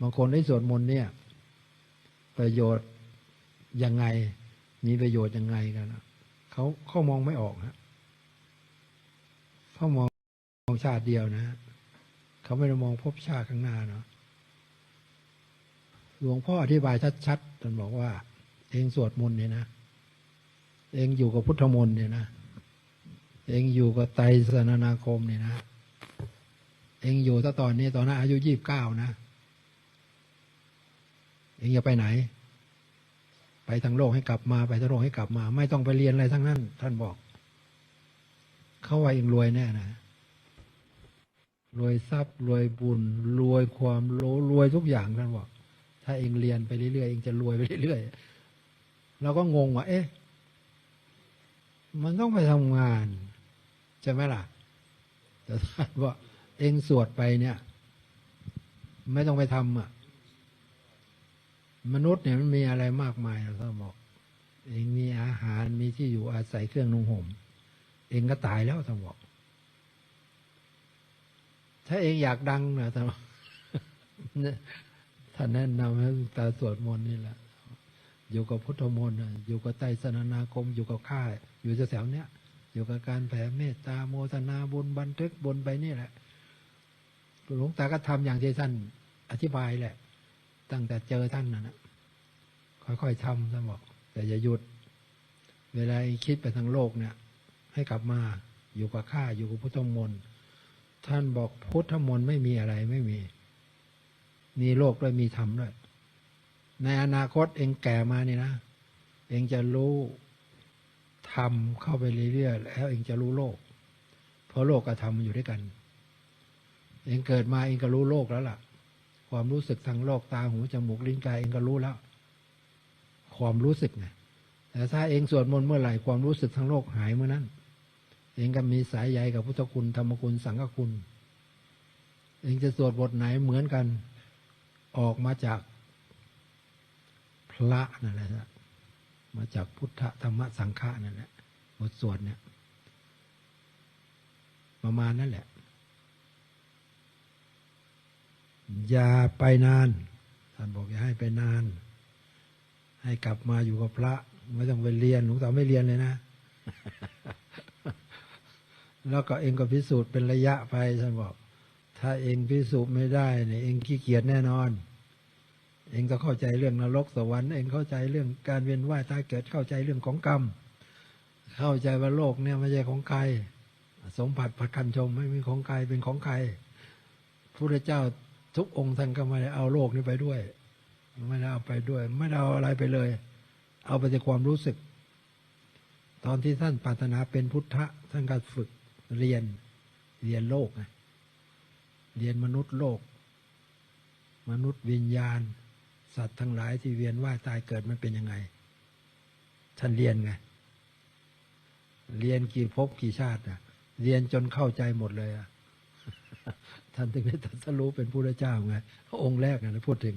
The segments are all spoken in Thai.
บางคนได้สวดมนต์เนี่ย ประโยชน์ยังไง มีประโยชน์ยังไงกันเขาเขามองไม่ออกฮะเขามองมองชาติเดียวนะเขาไม่ได้มองภพชาติข้างหน้าเนาะหลวงพ่ออธิบายชัดๆท่านบอกว่า เองสวดมนต์เนี่ยนะเองอยู่กับพุทธมนต์เนี่ยนะเองอยู่กับไตรสนานาคมเนี่ยนะ เองอยู่ถ้าตอนนี้ตอนนั้นอายุยี่บเก้านะ เองอย่าไปไหน ไปทางโลกให้กลับมาไปทางโลกให้กลับมา ไม่ต้องไปเรียนอะไรทั้งนั้น ท่านบอก เขาว่าเองรวยแน่นะรวยทรัพย์รวยบุญรวยความรู้รวยทุกอย่างท่านบอก ถ้าเองเรียนไปเรื่อยๆเองจะรวยไปเรื่อยๆเราก็งงว่าเอ๊ะมันต้องไปทำงานใช่ไหมล่ะ แต่ท่านว่าเองสวดไปเนี่ย ไม่ต้องไปทำอะ มนุษย์เนี่ยมันมีอะไรมากมายเราต้องบอก เองมีอาหารมีที่อยู่อาศัยเครื่องนุ่งห่มเองก็ตายแล้วต้องบอก ถ้าเองอยากดังนะท่านบอกท่านแนะนำให้ตาสวดมนต์นี่แหละอยู่กับพุทธมนต์อยู่กับไตรสนานาคม อยู่กับข้าอยู่แถวๆเนี้ยอยู่กับการแผ่เมตตาโมทนาบุญบันทึกบนไปนี่แหละหลวงตาก็ทำอย่างที่ท่านอธิบายแหละ ตั้งแต่เจอท่านนะนะค่อยๆทำท่านบอก แต่อย่าหยุด เวลาคิดไปทางโลกเนี่ย ให้กลับมาอยู่กับข้าอยู่กับพุทธมนต์ท่านบอกพุทธมนต์ไม่มีอะไรไม่มี มีโลกด้วยมีธรรมด้วย ในอนาคตเองแก่มานี่นะ เองจะรู้ธรรมเข้าไปเรื่อยๆแล้วเองจะรู้โลก เพราะโลกกับธรรมอยู่ด้วยกัน เองเกิดมาเองก็รู้โลกแล้วล่ะ ความรู้สึกทางโลกตาหูจมูกลิ้นกายเองก็รู้แล้ว ความรู้สึกไงแต่ถ้าเองสวดมนต์เมื่อไหร่ความรู้สึกทางโลกหายเมื่อนั้น เองก็มีสายใยกับพุทธคุณธรรมคุณสังฆคุณ เองจะสวดบทไหนเหมือนกันออกมาจากพระนั่นแหละ มาจากพุทธธรรมสังฆะนั่นแหละบทสวดเนี่ย ประมาณนั่นแหละ อย่าไปนาน ท่านบอกอย่าให้ไปนาน ให้กลับมาอยู่กับพระ ไม่ต้องไปเรียนหลวงตาไม่เรียนเลยนะ แล้วก็เองก็พิสูจน์เป็นระยะไปท่านบอก ถ้าเองพิสูจน์ไม่ได้เนี่ยเองขี้เกียจแน่นอน เองก็เข้าใจเรื่องนรกสวรรค์เองเข้าใจเรื่องการเวียนว่ายตายเกิดเข้าใจเรื่องของกรรม เข้าใจว่าโลกเนี่ยไม่ใช่ของใครสมผัสผัดกันชมไม่มีของใครเป็นของใครพระเจ้า ทุกองค์ท่านก็ไม่ได้เอาโลกนี้ไปด้วย ไม่ได้เอาไปด้วย ไม่ได้เอาอะไรไปเลย เอาไปแต่ความรู้สึก ตอนที่ท่านปรารถนาเป็นพุทธะท่านก็ฝึกเรียนเรียนโลกไงเรียนมนุษย์โลก มนุษย์วิญญาณ สัตว์ทั้งหลายที่เวียนว่ายตายเกิดมันเป็นยังไง ท่านเรียนไง เรียนกี่ภพกี่ชาติอะเรียนจนเข้าใจหมดเลยอะ ท่านถึงได้ตรัสรู้เป็นพระเจ้าไงองค์แรกนะพูดถึง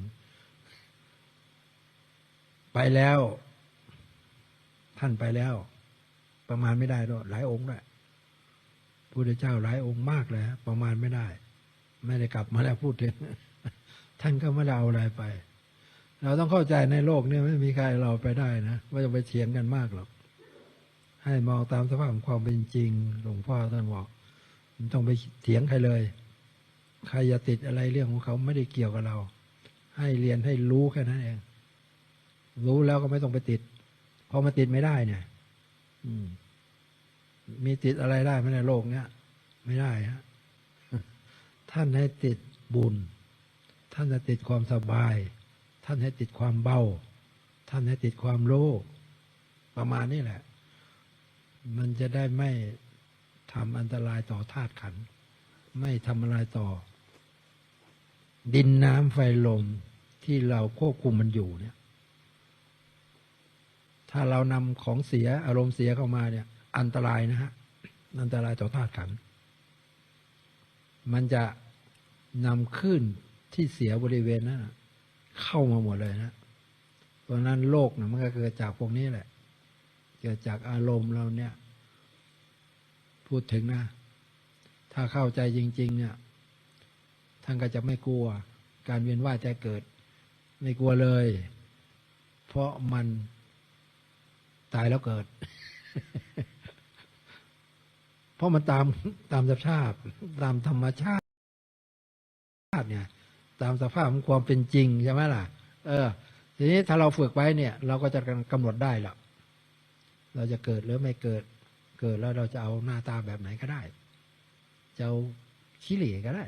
ไปแล้ว ท่านไปแล้ว ประมาณไม่ได้ด้วยหลายองค์ด้วยพระเจ้าหลายองค์มากเลยประมาณไม่ได้ ไม่ได้กลับมาแล้วพูดถึงท่านก็ไม่ได้เอาอะไรไป เราต้องเข้าใจในโลกนี้ไม่มีใครเราไปได้นะไม่ต้องไปเถียงกันมากหรอกให้มองตามสภาพของความเป็นจริงหลวงพ่อท่านบอก ไม่ต้องไปเถียงใครเลย ใครอย่าติดอะไรเรื่องของเขาไม่ได้เกี่ยวกับเรา ให้เรียนให้รู้แค่นั้นเอง รู้แล้วก็ไม่ต้องไปติด พอมาติดไม่ได้เนี่ยมมีติดอะไรได้ไหมในโลกเนี้ยไม่ได้ฮะท่านให้ติดบุญ ท่านจะติดความสบาย ท่านให้ติดความเบา ท่านให้ติดความโลภประมาณนี้แหละ มันจะได้ไม่ ทำอันตรายต่อธาตุขัน ไม่ทำอะไรต่อ ดินน้ำไฟลมที่เราควบคุมมันอยู่เนี่ย ถ้าเรานำของเสียอารมณ์เสียเข้ามาเนี่ย อันตรายนะฮะ อันตรายต่อธาตุขัน มันจะนำขึ้นที่เสียบริเวณนั้นเข้ามาหมดเลยนะเพราะนั้นโลกนะมันก็เกิดจากพวกนี้แหละ เกิดจากอารมณ์เราเนี่ย พูดถึงนะ ถ้าเข้าใจจริง ๆ เนี่ย ท่านก็จะไม่กลัว การเวียนว่ายใจเกิด ไม่กลัวเลย เพราะมันตายแล้วเกิด เพราะมันตามตามสภาพ ตามธรรมชาติเนี่ย ตามสภาพของความเป็นจริงใช่ไหมล่ะ เออ ทีนี้ถ้าเราฝึกไว้เนี่ย เราก็จะกำหนดได้หรอกเราจะเกิดหรือไม่เกิด เกิดแล้วเราจะเอาหน้าตาแบบไหนก็ได้ จะเอาขี้เหร่ก็ได้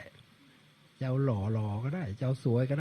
จะเอาหล่อหล่อก็ได้ จะเอาสวยก็ได้